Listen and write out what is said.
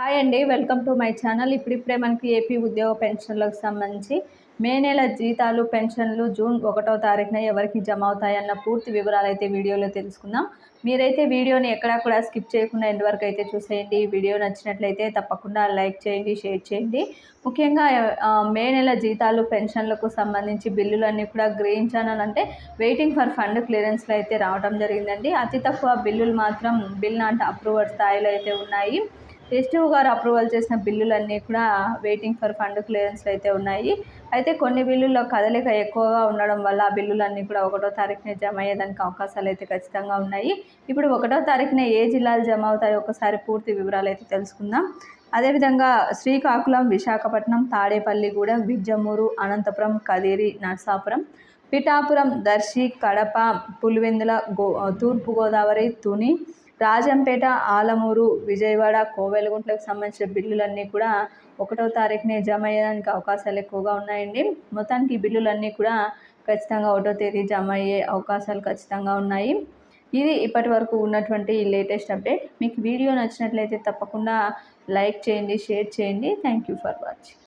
Hi అండి welcome to my channel. ఇప్పుడిప్పుడే మనకి ఏపీ ఉద్యోగ పెన్షన్లకు సంబంధించి మే నెల జీతాలు పెన్షన్లు జూన్ ఒకటో తారీఖున ఎవరికి జమ అవుతాయన్న పూర్తి వివరాలు అయితే వీడియోలో తెలుసుకుందాం. మీరైతే వీడియోని ఎక్కడా కూడా స్కిప్ చేయకుండా ఎండ్ వరకు అయితే చూసేయండి వీడియో నచ్చినట్లయితే తప్పకుండా లైక్ చేయండి షేర్ చేయండి. ముఖ్యంగా మే నెల జీతాలు పెన్షన్లకు సంబంధించి బిల్లులన్నీ కూడా గ్రీన్ ఛానల్ అంటే వెయిటింగ్ ఫర్ ఫండ్ క్లియరెన్స్లో అయితే రావడం జరిగిందండి. అతి తక్కువ బిల్లులు మాత్రం బిల్ నాట్ అప్రూవర్ స్థాయిలో అయితే ఉన్నాయి. ఎస్టీఓ గారు అప్రూవల్ చేసిన బిల్లులన్నీ కూడా వెయిటింగ్ ఫర్ ఫండ్ క్లియరెన్స్ అయితే ఉన్నాయి. అయితే కొన్ని బిల్లుల్లో కదలిక ఎక్కువగా ఉండడం వల్ల ఆ బిల్లులన్నీ కూడా ఒకటో తారీఖునే జమ అయ్యేదానికి అవకాశాలు అయితే ఖచ్చితంగా ఉన్నాయి. ఇప్పుడు ఒకటో తారీఖున ఏ జిల్లాలు జమ అవుతాయో ఒకసారి పూర్తి వివరాలు అయితే తెలుసుకుందాం. అదేవిధంగా శ్రీకాకుళం విశాఖపట్నం తాడేపల్లిగూడెం విజ్జమూరు అనంతపురం కదిరి నర్సాపురం పిఠాపురం దర్శి కడప పులివెందుల గో తూర్పుగోదావరి తుని రాజంపేట ఆలమూరు విజయవాడ కోవెలగుంట్లకు సంబంధించిన బిల్లులన్నీ కూడా ఒకటో తారీఖునే జమ అయ్యేదానికి అవకాశాలు ఎక్కువగా ఉన్నాయండి. మొత్తానికి ఈ బిల్లులన్నీ కూడా ఖచ్చితంగా ఒకటో తేదీ జమ అయ్యే అవకాశాలు ఖచ్చితంగా ఉన్నాయి. ఇది ఇప్పటి వరకు ఉన్నటువంటి లేటెస్ట్ అప్డేట్. మీకు వీడియో నచ్చినట్లయితే తప్పకుండా లైక్ చేయండి షేర్ చేయండి. Thank you for watching.